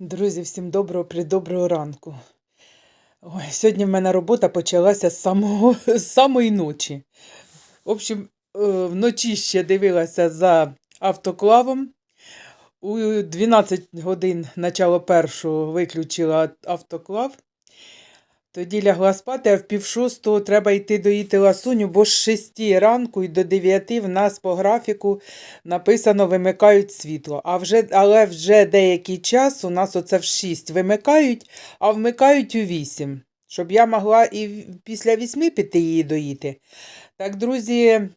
Друзі, всім доброго придоброго ранку. Ой, сьогодні в мене робота почалася з самого з самої ночі. В общем, е, вночі ще дивилася за автоклавом. У 12 годин начало першого виключила автоклав. Тоді лягла спати, а в пів шостого треба йти доїти ласуню, бо з 6 ранку і до 9 в нас по графіку написано вимикають світло. А вже, але вже деякий час у нас оце в 6 вимикають, а вмикають у вісім, щоб я могла і після вісьми піти її доїти. Так, друзі,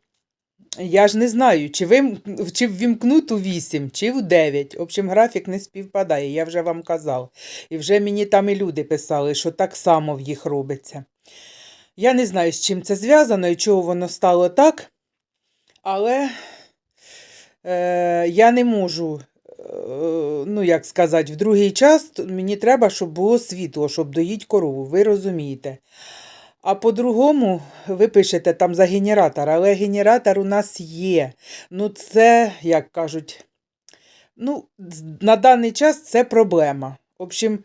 я ж не знаю, чи, вим... чи ввімкнуть у 8, чи у 9. В общем, графік не співпадає, я вже вам казав. І вже мені там і люди писали, що так само в їх робиться. Я не знаю, з чим це зв'язано і чого воно стало так, але е, я не можу, е, ну як сказати, в другий час мені треба, щоб було світло, щоб доїть корову, ви розумієте. А по-другому ви пишете там за генератор, але генератор у нас є. Ну, це, як кажуть, ну, на даний час це проблема. В общем,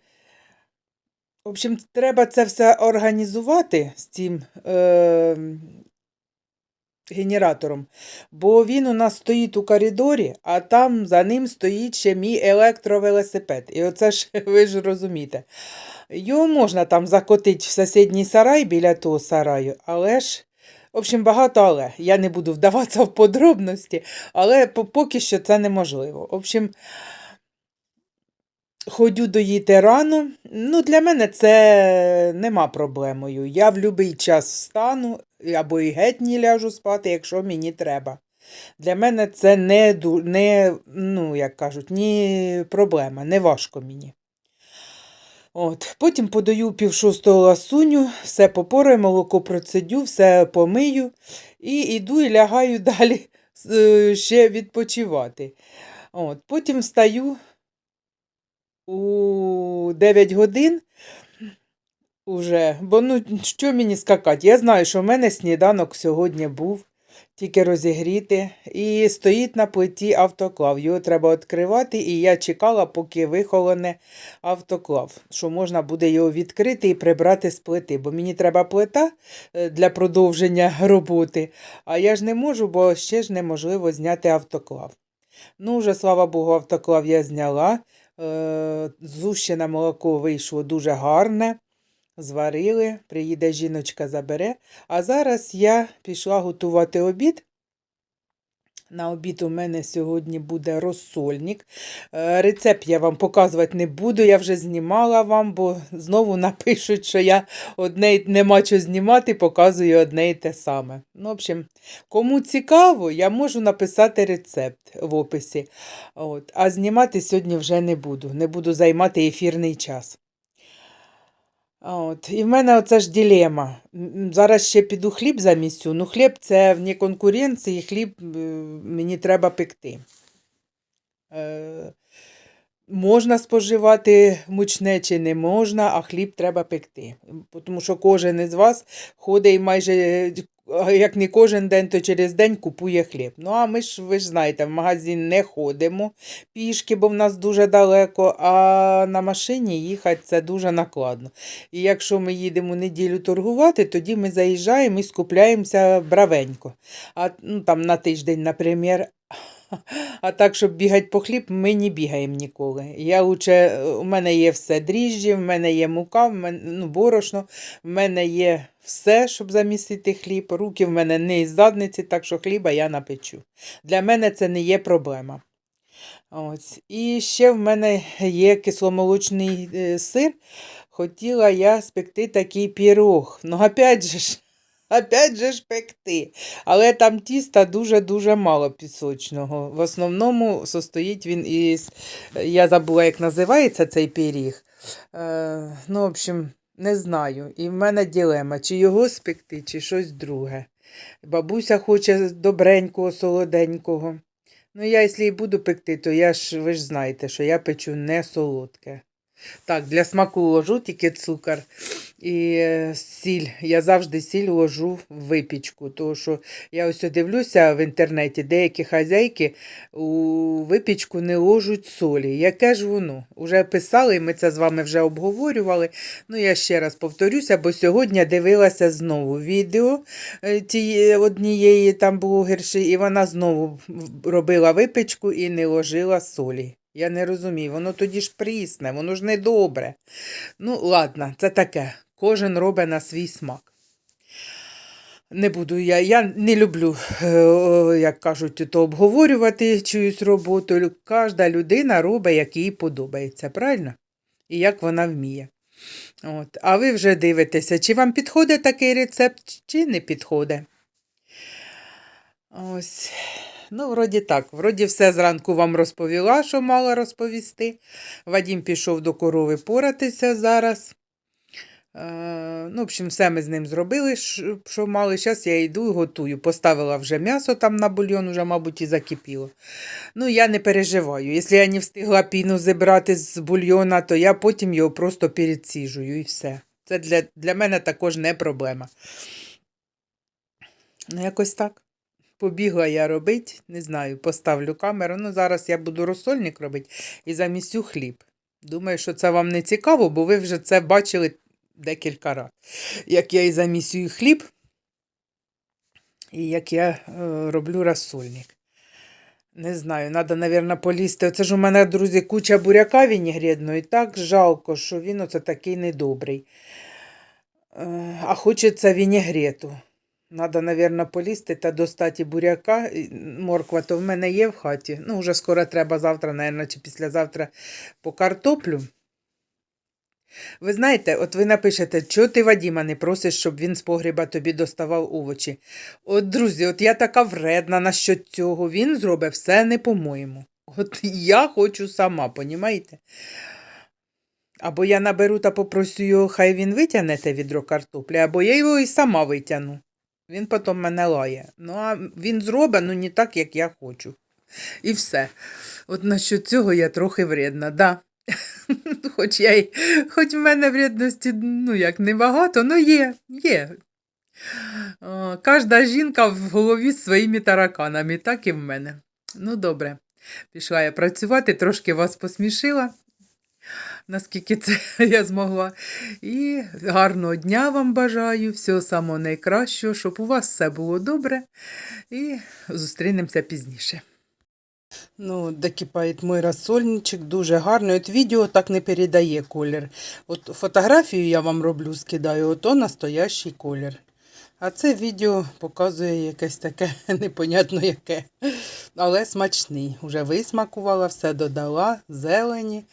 в общем, треба це все організувати з цим е, генератором, бо він у нас стоїть у коридорі, а там за ним стоїть ще мій електровелосипед. І оце ж ви ж розумієте. Його можна там закотити в сусідній сарай біля того сараю, але ж, в общем, багато але. Я не буду вдаватися в подробності, але поки що це неможливо. В общем, ходю доїти рано. Ну, для мене це нема проблемою. Я в будь-який час встану або і геть не ляжу спати, якщо мені треба. Для мене це не, не ну, як кажуть, не проблема, не важко мені. От. Потім подаю пів шостого ласуню, все попораю, молоко процедю, все помию і йду і лягаю далі е, ще відпочивати. От. Потім встаю у 9 годин уже, бо ну що мені скакати? Я знаю, що в мене сніданок сьогодні був, тільки розігріти, і стоїть на плиті автоклав. Його треба відкривати, і я чекала, поки вихолоне автоклав, що можна буде його відкрити і прибрати з плити, бо мені треба плита е, для продовження роботи, а я ж не можу, бо ще ж неможливо зняти автоклав. Ну, вже, слава Богу, автоклав я зняла. Е, Зущене молоко вийшло дуже гарне. Зварили, приїде жіночка забере. А зараз я пішла готувати обід. На обід у мене сьогодні буде розсольник. Е, Рецепт я вам показувати не буду, я вже знімала вам, бо знову напишуть, що я одне нема що знімати, показую одне і те саме. Ну, в общем, кому цікаво, я можу написати рецепт в описі. От. А знімати сьогодні вже не буду. Не буду займати ефірний час. От. І в мене оце ж ділема. Зараз ще піду хліб замісю. Ну, хліб це вне конкуренції, хліб е, мені треба пекти. Е, можна споживати мучне чи не можна, а хліб треба пекти. Тому що кожен із вас ходить майже, е, як не кожен день, то через день купує хліб. Ну, а ми ж, ви ж знаєте, в магазин не ходимо пішки, бо в нас дуже далеко, а на машині їхати це дуже накладно. І якщо ми їдемо неділю торгувати, тоді ми заїжджаємо і скупляємося бравенько. А ну, там на тиждень, наприклад. А так, щоб бігати по хліб, ми не бігаємо ніколи. Я лучше, у мене є все дріжджі, в мене є мука, в мене, ну, борошно, в мене є все, щоб замісити хліб. Руки в мене не із задниці, так що хліба я напечу. Для мене це не є проблема. Ось. І ще в мене є кисломолочний е, сир. Хотіла я спекти такий пірог. Ну, опять же ж, опять же ж пекти. Але там тіста дуже-дуже мало пісочного. В основному состоїть він із. Я забула, як називається цей пиріг. Е, ну, в общем, не знаю. І в мене ділема, чи його спекти, чи щось друге. Бабуся хоче добренького, солоденького. Ну, я, якщо і буду пекти, то я ж, ви ж знаєте, що я печу не солодке. Так, для смаку ложу тільки цукор. І е, сіль. Я завжди сіль ложу в випічку. Тому що я ось дивлюся в інтернеті, деякі хазяйки у випічку не ложуть солі. Яке ж воно? Уже писали, ми це з вами вже обговорювали. Ну, я ще раз повторюся, бо сьогодні дивилася знову відео е, тієї однієї там блогерші, і вона знову робила випічку і не ложила солі. Я не розумію, воно тоді ж прісне, воно ж не добре. Ну, ладно, це таке. Кожен робить на свій смак. Не буду я, я не люблю, е, як кажуть, то обговорювати чиюсь роботу. Кожна людина робить, як їй подобається, правильно? І як вона вміє. От. А ви вже дивитеся, чи вам підходить такий рецепт, чи не підходить. Ось. Ну, вроді так. Вроді все зранку вам розповіла, що мала розповісти. Вадім пішов до корови поратися зараз. Е, ну, в общем, все ми з ним зробили, що мали. Зараз я йду і готую. Поставила вже м'ясо там на бульйон, вже, мабуть, і закипіло. Ну, я не переживаю. Якщо я не встигла піну зібрати з бульйона, то я потім його просто переціжую і все. Це для, для мене також не проблема. Ну, якось так. Побігла я робити, не знаю, поставлю камеру. Ну, зараз я буду розсольник робити і замісю хліб. Думаю, що це вам не цікаво, бо ви вже це бачили декілька разів. Як я і замісюю хліб, і як я е, роблю розсольник. Не знаю, треба, мабуть, полізти. Оце ж у мене, друзі, куча буряка вінігредного, і так жалко, що він оце такий недобрий. Е, А хочеться вінігрету. Надо, мабуть, полізти та достати буряка. Морква то в мене є в хаті. Ну, вже скоро треба завтра, мабуть, чи післязавтра по картоплю. Ви знаєте, от ви напишете, чого ти Вадіма не просиш, щоб він з погріба тобі доставав овочі. От, друзі, от я така вредна насчет цього. Він зробить все не по-моєму. От я хочу сама, понімаєте? Або я наберу та попросю його, хай він витягне те відро картоплі, або я його і сама витягну. Він потім мене лає. Ну, а він зробить, ну не так, як я хочу. І все. От насчет цього я трохи вредна, да. Хоч я й, хоч в мене вредності, ну як небагато, ну є, є. Кожна жінка в голові з своїми тараканами, так і в мене. Ну, добре. Пішла я працювати, трошки вас посмішила, наскільки це я змогла. І гарного дня вам бажаю, всього самого найкращого, щоб у вас все було добре. І зустрінемося пізніше. Ну, докипає мій розсольничок, дуже гарний. От відео так не передає колір. От фотографію я вам роблю, скидаю, ото настоящий колір. А це відео показує якесь таке непонятно яке. Але смачний. Уже висмакувала, все додала, зелені,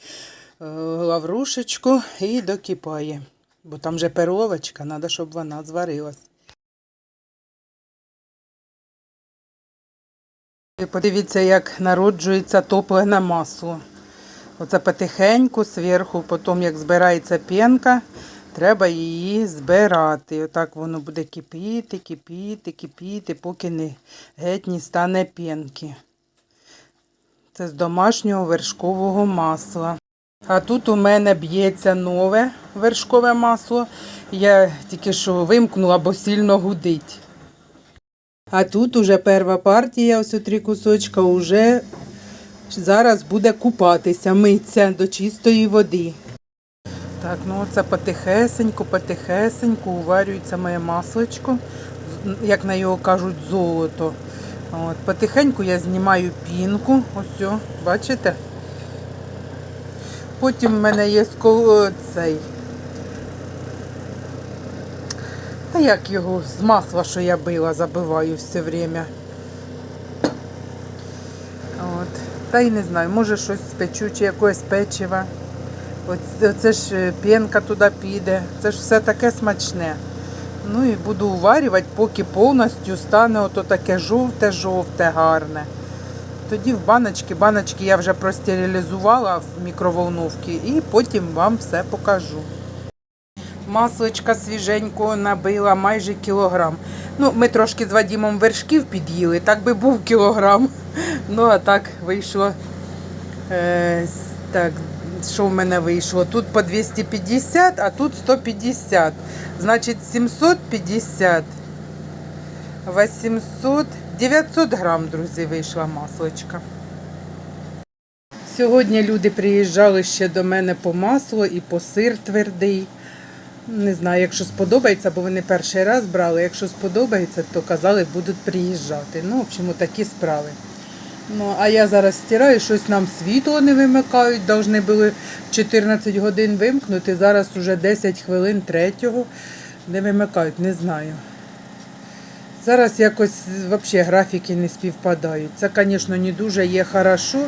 е, лаврушечку і докипає. Бо там же перловочка, треба, щоб вона зварилась. Подивіться, як народжується топлене масло. Оце потихеньку, зверху, потім як збирається пінка, треба її збирати. Отак воно буде кипіти, кипіти, кипіти, поки не геть не стане пінки. Це з домашнього вершкового масла. А тут у мене б'ється нове вершкове масло. Я тільки що вимкнула, бо сильно гудить. А тут уже перша партія, ось три кусочка, уже зараз буде купатися, митися до чистої води. Так, ну це потихесеньку, потихесеньку уварюється моє масличко, як на його кажуть, золото. От, потихеньку я знімаю пінку, ось, бачите? Потім в мене є цей. Та як його з масла, що я била, забиваю все время. От. Та й не знаю, може щось спечу, чи якогось печива. Оце, ж е, пінка туди піде. Це ж все таке смачне. Ну і буду уварювати, поки повністю стане ото таке жовте-жовте, гарне. Тоді в баночки, баночки я вже простерилізувала в мікроволновці і потім вам все покажу. Масличка свіженького набила майже кілограм. Ну, ми трошки з Вадімом вершків під'їли, так би був кілограм. Ну, а так вийшло е, так, що в мене вийшло? Тут по 250, а тут 150. Значить 750. 800, 900 грам, друзі, вийшла маслочка. Сьогодні люди приїжджали ще до мене по масло і по сир твердий. Не знаю, якщо сподобається, бо вони перший раз брали. Якщо сподобається, то казали, будуть приїжджати. Ну, в общем, такі справи. Ну, а я зараз стираю, щось нам світло не вимикають. Должны були 14 годин вимкнути. Зараз уже 10 хвилин третього не вимикають, не знаю. Зараз якось взагалі графіки не співпадають. Це, звісно, не дуже є хорошо.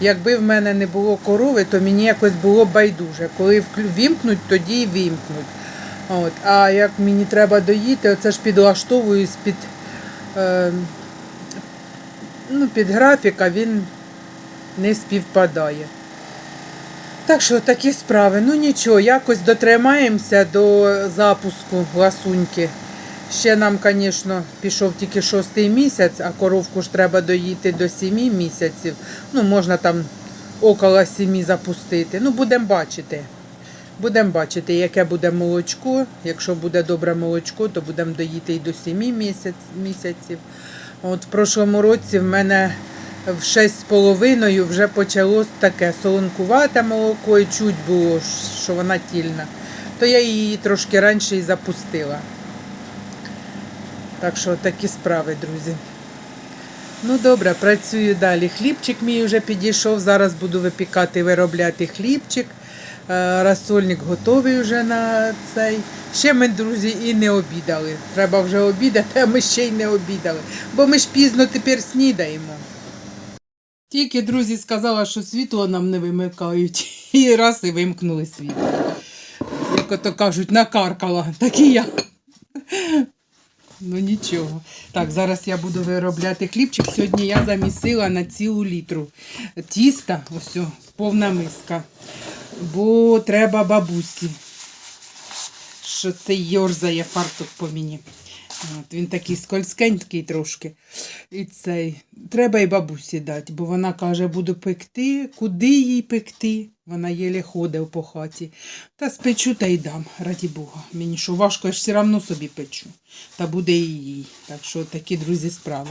Якби в мене не було корови, то мені якось було байдуже. Коли вімкнуть, тоді і вімкнуть. От. А як мені треба доїти, оце ж підлаштовуюсь під, е, ну, під графік, а він не співпадає. Так що такі справи. Ну нічого, якось дотримаємося до запуску ласуньки. Ще нам, звісно, пішов тільки шостий місяць, а коровку ж треба доїти до сімі місяців. Ну, можна там около сімі запустити. Ну, будемо бачити. Будемо бачити, яке буде молочко. Якщо буде добре молочко, то будемо доїти і до сімі місяць, місяців. От в прошлому році в мене в 6,5 вже почалось таке солонкувате молоко і чуть було, що вона тільна. То я її трошки раніше і запустила. Так що такі справи, друзі. Ну добре, працюю далі. Хлібчик мій вже підійшов. Зараз буду випікати, виробляти хлібчик. Е, Розсольник готовий вже на цей. Ще ми, друзі, і не обідали. Треба вже обідати, а ми ще й не обідали. Бо ми ж пізно тепер снідаємо. Тільки друзі сказала, що світло нам не вимикають. І раз і вимкнули світло. Як ото кажуть, накаркала, так і я. Ну нічого. Так, зараз я буду виробляти хлібчик. Сьогодні я замісила на цілу літру тіста, ось повна миска. Бо треба бабусі. Що це йорзає фартук по мені. От, він такий скользкенький трошки. І цей. Треба і бабусі дати, бо вона каже, буду пекти. Куди їй пекти? Вона єлі ходить по хаті. Та спечу та й дам, раді Бога. Мені що важко, я ж все одно собі печу. Та буде і їй. Так що такі, друзі, справи.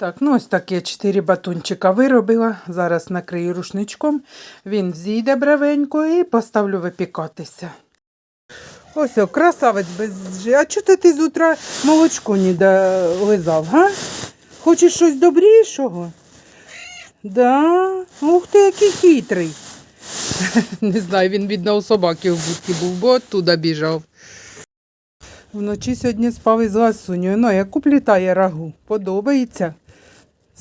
Так, ну ось я 4 батончика виробила. Зараз накрию рушничком. Він зійде бревенько і поставлю випікатися. Ось о, красавець без. А чого ти, з утра молочко не долизав, га? Хочеш щось добрішого? Да. Ух ти, який хитрий. Не знаю, він відно у собаки в будці був, бо оттуда біжав. Вночі сьогодні спав із ласуньою. Ну, як уплітає рагу. Подобається.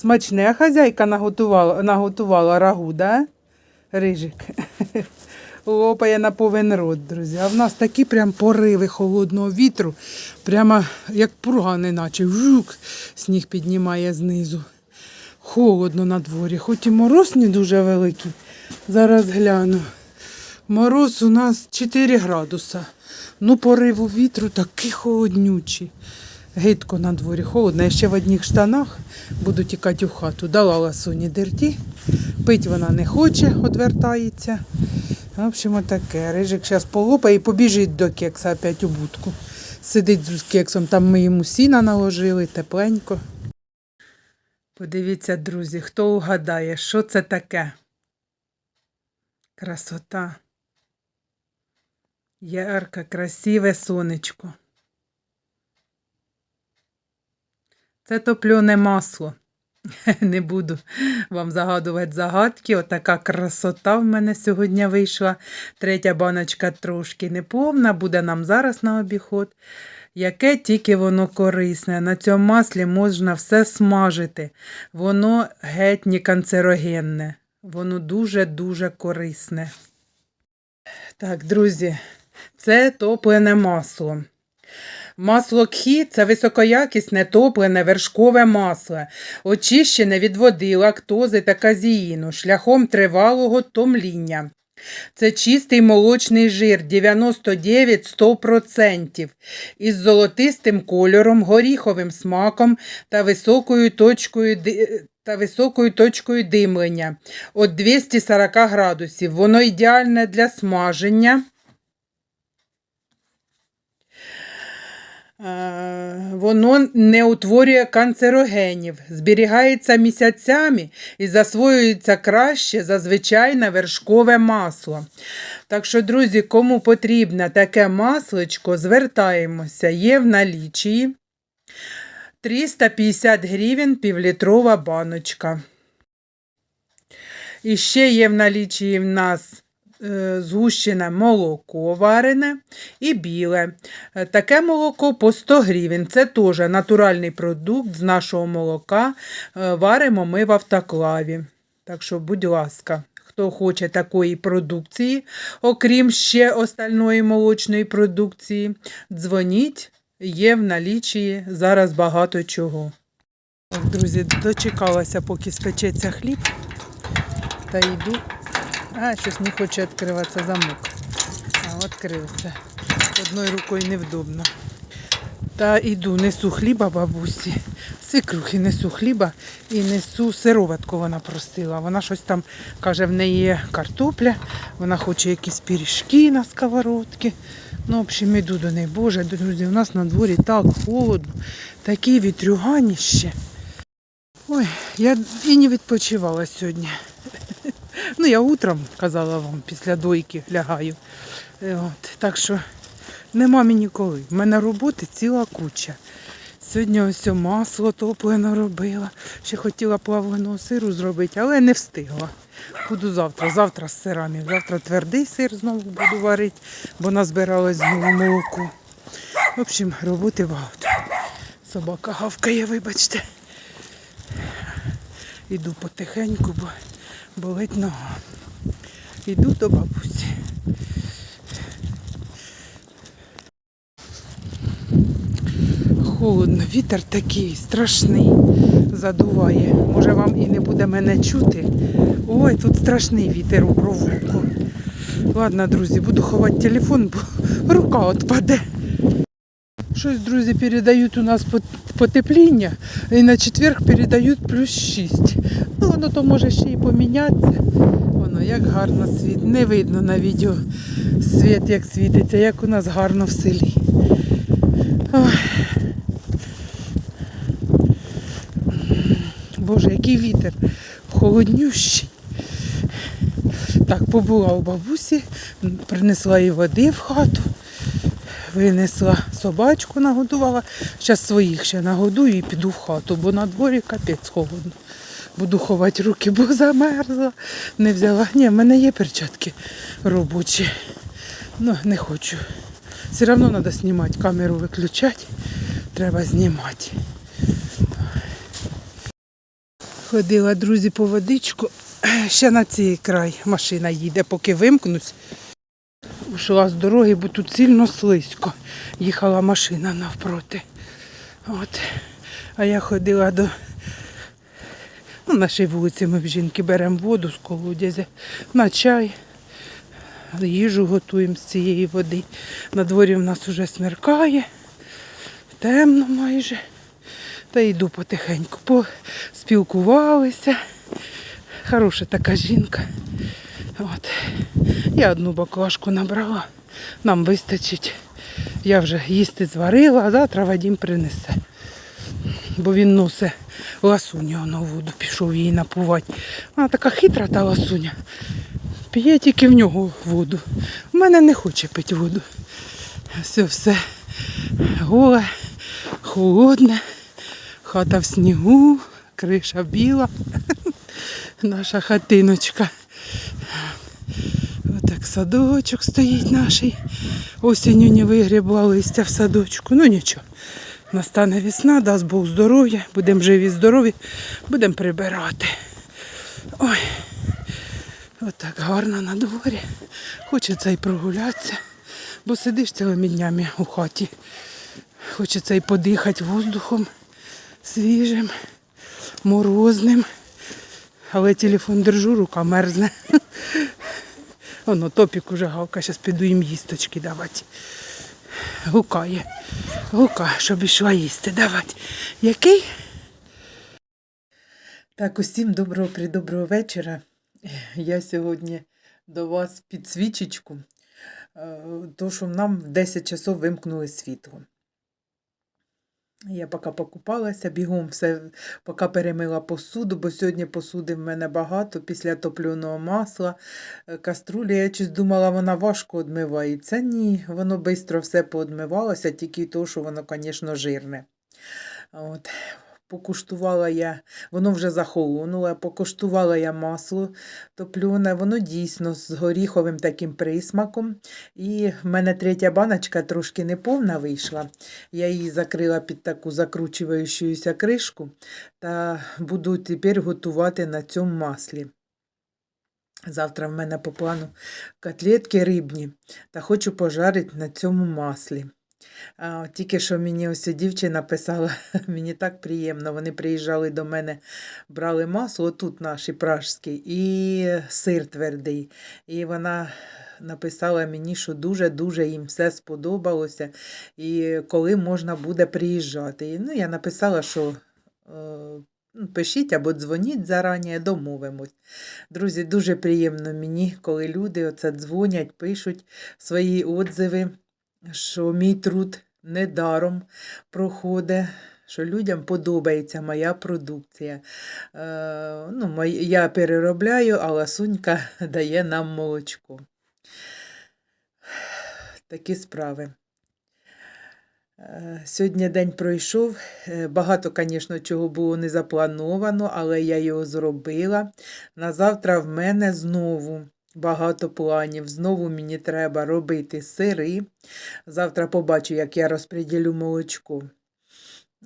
Смачне хазяйка наготувала, наготувала рагу, да? Рижик. Лопає на повен рот, друзі. А в нас такі прям пориви холодного вітру, прямо як пурга, неначе жук, сніг піднімає знизу. Холодно на дворі, хоч і мороз не дуже великий. Зараз гляну. Мороз у нас 4 градуса. Ну, пориву вітру такий холоднючий. Гидко на дворі, холодно. Я ще в одних штанах буду тікати у хату. Дала ласуні дерті. Пить вона не хоче, одвертається. В общем, таке. Рижик зараз полопає і побіжить до кекса опять у будку. Сидить з кексом, там ми йому сіна наложили, тепленько. Подивіться, друзі, хто угадає, що це таке? Красота. Ярке, красиве сонечко. Це топлене масло. Не буду вам загадувати загадки. Отака красота в мене сьогодні вийшла. Третя баночка трошки неповна, буде нам зараз на обіход. Яке тільки воно корисне. На цьому маслі можна все смажити. Воно геть не канцерогенне. Воно дуже-дуже корисне. Так, друзі, це топлене масло. Масло кхі це високоякісне топлене вершкове масло, очищене від води, лактози та казеїну шляхом тривалого томління. Це чистий молочний жир 99-100% із золотистим кольором, горіховим смаком та високою точкою та високою точкою димлення від 240 градусів. Воно ідеальне для смаження. Воно не утворює канцерогенів, зберігається місяцями і засвоюється краще за звичайне вершкове масло. Так що, друзі, кому потрібне таке масличко, звертаємося, є в налічії 350 гривень півлітрова баночка. І ще є в налічії в нас е, згущене молоко варене і біле. Е, Таке молоко по 100 гривень. Це теж натуральний продукт з нашого молока. Е, Варимо ми в автоклаві. Так що, будь ласка, хто хоче такої продукції, окрім ще остальної молочної продукції, дзвоніть, є в налічії зараз багато чого. Друзі, дочекалася, поки спечеться хліб. Та йду. А, щось не хоче відкриватися замок. А, відкрився. Одною рукою невдобно. Та йду, несу хліба бабусі. Свекрухи несу хліба і несу сироватку вона просила. Вона щось там каже, в неї є картопля, вона хоче якісь пиріжки на сковородки. Ну, в общем, іду до неї. Боже, друзі, у нас на дворі так холодно, такі вітрюганіще. Ой, я і не відпочивала сьогодні. Ну, я утром казала вам, після дойки лягаю. Е, От, так що нема мені коли. У мене роботи ціла куча. Сьогодні ось масло топлене робила. Ще хотіла плавленого сиру зробити, але не встигла. Буду завтра. Завтра з сирами. Завтра твердий сир знову буду варити, бо назбиралось знову молоко. В общем, роботи багато. Собака гавкає, вибачте. Іду потихеньку, бо болить нога. Іду до бабусі. Холодно, вітер такий страшний задуває. Може вам і не буде мене чути. Ой, тут страшний вітер у провулку. Ладно, друзі, буду ховати телефон, бо рука відпаде. Щось, друзі, передають у нас пот- потепління, і на четверг передають плюс 6. Ну, воно то може ще і помінятися. Воно як гарно світ. Не видно на відео світ, як світиться, як у нас гарно в селі. Ой. Боже, який вітер холоднющий. Так, побула у бабусі, принесла їй води в хату, винесла собачку, нагодувала. Зараз своїх ще нагодую і піду в хату, бо на дворі капець холодно. Буду ховати руки, бо замерзла. Не взяла. Ні, в мене є перчатки робочі. Ну, не хочу. Все одно треба знімати, камеру виключати. Треба знімати. Ходила, друзі, по водичку. Ще на цей край машина їде, поки вимкнусь. Ушла з дороги, бо тут сильно слизько. Їхала машина навпроти. От. А я ходила до. Ну, на нашій вулиці ми в жінки беремо воду з колодязя на чай. Їжу готуємо з цієї води. На дворі в нас вже смеркає, темно майже. Та йду потихеньку. Поспілкувалися. Хороша така жінка. От. Я одну баклажку набрала, нам вистачить. Я вже їсти зварила, а завтра Вадім принесе. Бо він носить ласуню на воду, пішов її напувати. Вона така хитра та ласуня. П'є тільки в нього воду. У мене не хоче пити воду. Все, все голе, холодне, хата в снігу, криша біла, наша хатиночка. Отак садочок стоїть наш. Осінню не вигрібла листя в садочку. Ну нічого. Настане весна, дасть Бог здоров'я, будемо живі, здорові, будемо прибирати. Ой, отак гарно на дворі. Хочеться і прогулятися, бо сидиш цілими днями у хаті. Хочеться і подихати воздухом свіжим, морозним. Але телефон держу, рука мерзне. Воно топік уже гавка, зараз піду їм їсточки давати. Гукає. Гукає, щоб ішла їсти давати. Який? Так, усім доброго придоброго вечора. Я сьогодні до вас під свічечку, е, то що нам в 10 часов вимкнули світло. Я поки покупалася, бігом все, поки перемила посуду, бо сьогодні посуди в мене багато після топленого масла. Е, Каструлі, я щось думала, вона важко одмивається. Ні, воно швидко все поодмивалося, тільки то, що воно, звісно, жирне. От. Покуштувала я, воно вже захолонуло, покуштувала я масло топлене, воно дійсно з горіховим таким присмаком. І в мене третя баночка трошки неповна вийшла. Я її закрила під таку закручуючуся кришку та буду тепер готувати на цьому маслі. Завтра в мене по плану котлетки рибні та хочу пожарити на цьому маслі. Тільки що мені ось дівчина писала, мені так приємно. Вони приїжджали до мене, брали масло, тут наші пражські, і сир твердий. І вона написала мені, що дуже-дуже їм все сподобалося, і коли можна буде приїжджати. І, ну, я написала, що. е, ну, Пишіть або дзвоніть зарані, домовимось. Друзі, дуже приємно мені, коли люди оце дзвонять, пишуть свої отзиви що мій труд недаром проходить, що людям подобається моя продукція. Е, ну, я переробляю, а ласунька дає нам молочко. Такі справи. Е, Сьогодні день пройшов. Е, Багато, звісно, чого було не заплановано, але я його зробила. На завтра в мене знову багато планів. Знову мені треба робити сири. Завтра побачу, як я розподілю молочко.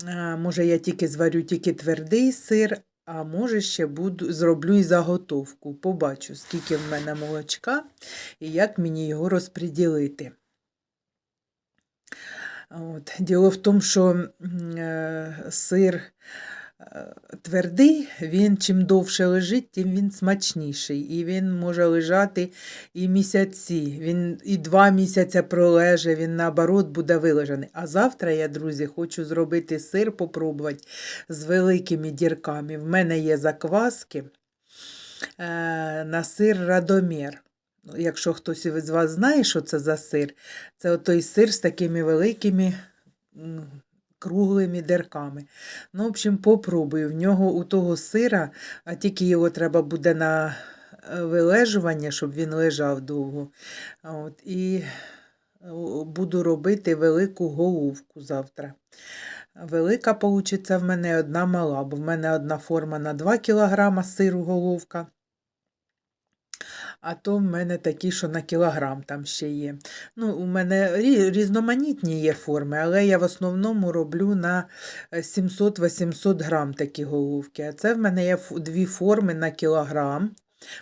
А, може, я тільки зварю тільки твердий сир, а може, ще буду, зроблю і заготовку. Побачу, скільки в мене молочка і як мені його розподілити. От. Діло в тому, що е, сир твердий, він чим довше лежить, тим він смачніший. І він може лежати і місяці. Він і два місяці пролеже, він наоборот буде вилежаний. А завтра я, друзі, хочу зробити сир, попробувати з великими дірками. В мене є закваски е, на сир Радомір. Ну, Якщо хтось із вас знає, що це за сир, це отой сир з такими великими круглими дирками. Ну, в общем, попробую. В нього у того сира, а тільки його треба буде на е, вилежування, щоб він лежав довго. От, і буду робити велику головку завтра. Велика получиться в мене одна мала, бо в мене одна форма на 2 кг сиру головка. А то в мене такі, що на кілограм там ще є. Ну, у мене різноманітні є форми, але я в основному роблю на е, 700-800 грам такі головки. А це в мене є дві форми на кілограм.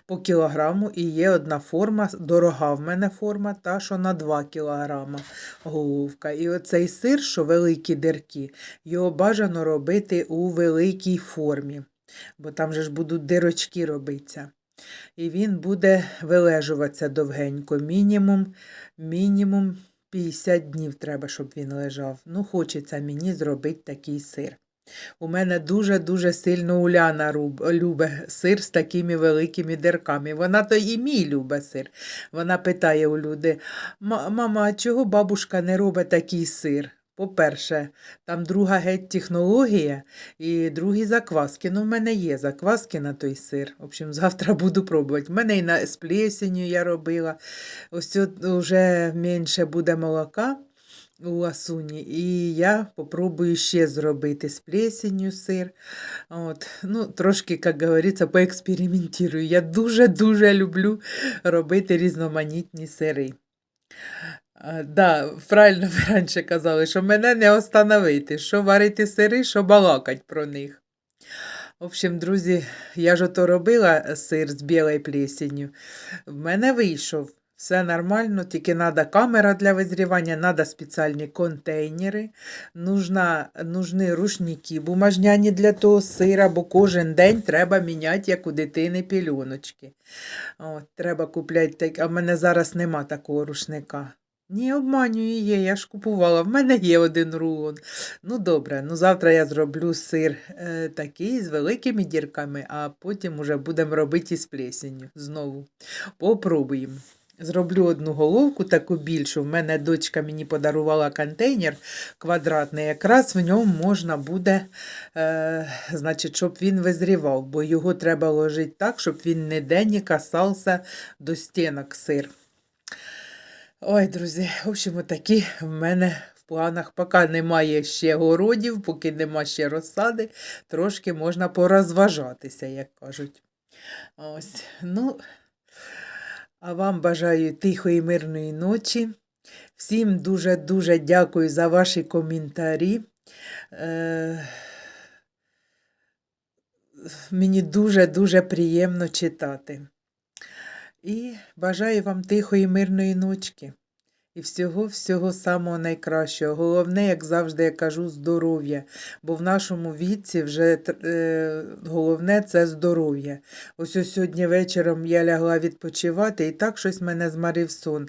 По кілограму і є одна форма, дорога в мене форма, та що на 2 кілограма головка. І оцей сир, що великі дирки, його бажано робити у великій формі, бо там же ж будуть дирочки робитися. І він буде вилежуватися довгенько. Мінімум, мінімум 50 днів треба, щоб він лежав. Ну, хочеться мені зробити такий сир. У мене дуже-дуже сильно Уляна любить сир з такими великими дирками. Вона то і мій любить сир. Вона питає у люди: мама, чого бабушка не робить такий сир? По-перше, там друга геть технологія і другі закваски. Ну, в мене є закваски на той сир. В общем, завтра буду пробувати. В мене і на з плесенью я робила. Ось от вже менше буде молока у ласуні. І я попробую ще зробити з плесенью сир. От. Ну, трошки, як говориться, поекспериментую. Я дуже-дуже люблю робити різноманітні сири. А, да, правильно ви раніше казали, що мене не остановити, що варити сири, що балакать про них. В общем, друзі, я ж ото робила сир з білою плесенью. В мене вийшов. Все нормально, тільки треба камера для визрівання, треба спеціальні контейнери, нужна, нужні рушники бумажняні для того сира, бо кожен день треба міняти, як у дитини пільоночки. От, треба купляти, а в мене зараз нема такого рушника. Ні, обманюю є, я ж купувала. В мене є один рулон. Ну, добре, ну завтра я зроблю сир е, такий з великими дірками, а потім уже будемо робити із плесенью знову. Попробуємо. Зроблю одну головку, таку більшу. В мене дочка мені подарувала контейнер квадратний. Якраз в ньому можна буде, е, значить, щоб він визрівав, бо його треба ложити так, щоб він ніде не касався до стінок сир. Ой, друзі, в общем, такі в мене в планах. Поки немає ще городів, поки нема ще розсади, трошки можна порозважатися, як кажуть. Ось, ну, а вам бажаю тихої мирної ночі. Всім дуже-дуже дякую за ваші коментарі. Е, мені дуже-дуже приємно читати. І бажаю вам тихої мирної ночки. І всього-всього самого найкращого. Головне, як завжди я кажу, здоров'я. Бо в нашому віці вже е, головне це здоров'я. Ось ось сьогодні вечором я лягла відпочивати, і так щось мене змарив сон.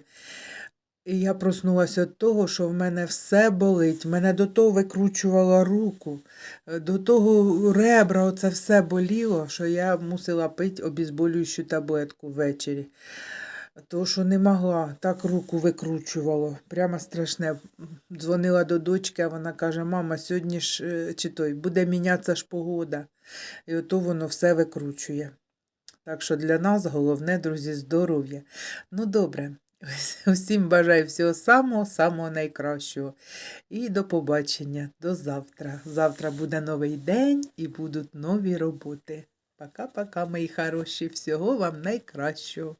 І я проснулася від того, що в мене все болить. Мене до того викручувала руку, е, до того ребра, оце все боліло, що я мусила пити обізболюючу таблетку ввечері. То, що не могла, так руку викручувало. Прямо страшне. Дзвонила до дочки, а вона каже: мама, сьогодні ж е, чи той, буде мінятися ж погода. І ото воно все викручує. Так що для нас головне, друзі, здоров'я. Ну, добре. Усім бажаю всього самого, самого найкращого. І до побачення, до завтра. Завтра буде новий день і будуть нові роботи. Пока-пока, мої хороші. Всього вам найкращого.